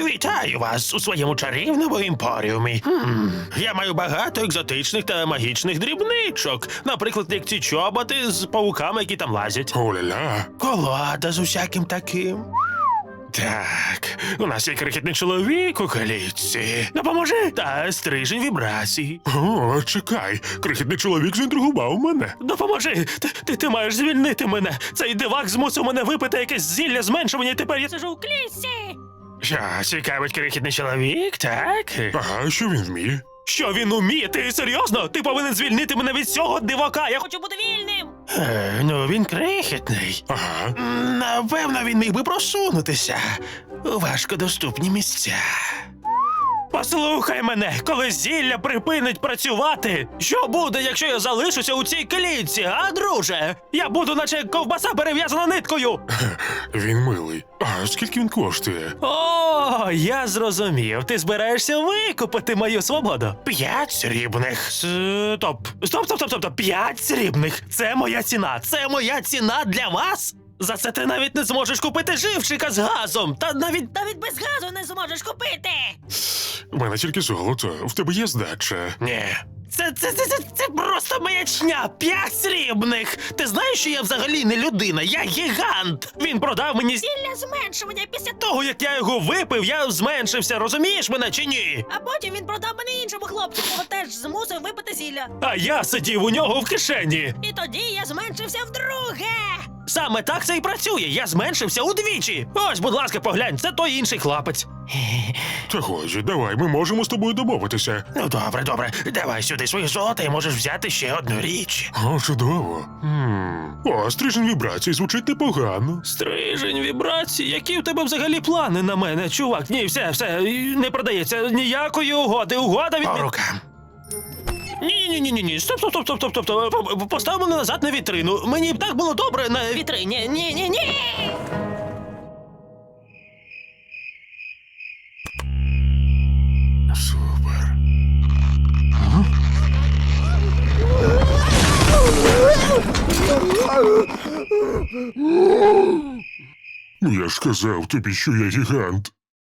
Вітаю вас у своєму чарівному імпоріумі. Хм, я маю багато екзотичних та магічних дрібничок. Наприклад, як ці чоботи з павуками, які там лазять. Оля-ля. Колода з усяким таким. Так, у нас є крихітний чоловік у калітці. Допоможи та стрижень вібрацій. О, чекай, крихітний чоловік заінтригував мене. Допоможи! Ти, ти, ти маєш звільнити мене. Цей дивак змусив мене випити якесь зілля зменшування, і тепер я сижу у клітці. Що, цікавить крихітний чоловік, так? Ага, що він вміє? Що він уміє? Ти серйозно? Ти повинен звільнити мене від цього дивака. Я хочу. Бути вільним. Е, ну він крихітний. Ага. М, Напевно, він міг би просунутися у важкодоступні місця. Послухай мене, коли зілля припинить працювати. Що буде, якщо я залишуся у цій клітці, а друже? Я буду, наче ковбаса перев'язана ниткою. Він милий. А скільки він коштує? О, я зрозумів. Ти збираєшся викупити мою свободу. П'ять срібних. Стоп. Стоп, стоп, стоп, стоп, стоп. П'ять срібних. Це моя ціна. Це моя ціна для вас. За це ти навіть не зможеш купити живчика з газом. Та навіть. Навіть без газу не зможеш купити. У мене тільки золото. В тебе є здача. Ні. Це, це, це, це, це просто маячня. П'ять срібних. Ти знаєш, що я взагалі не людина, я гігант. Він продав мені зі Зілля зменшування після того. того, як я його випив, я зменшився. Розумієш мене чи ні? А потім він продав мене іншому хлопцю, кого теж змусив випити зілля. А я сидів у нього в кишені. І тоді я зменшився вдруге. Саме так це і працює. Я зменшився удвічі. Ось, будь ласка, поглянь, це той інший хлопець. Та годі, давай, ми можемо з тобою домовитися. Ну, добре, добре. Давай сюди своє золото і можеш взяти ще одну річ. О, чудово. Хм. О, стрижень вібрацій звучить непогано. Стрижень вібрацій, які в тебе взагалі плани на мене, чувак? Ні, все, все, не продається ніякої угоди. Угода від. По рукам. Ні, ні, ні, ні, ні. Стоп, стоп, стоп, стоп, стоп, стоп. П- п- Постав мене назад на вітрину. Мені б так було добре на вітрину. Вітрині, ні, ні, ні. Супер. Ну, я ж казав тобі, що я гігант.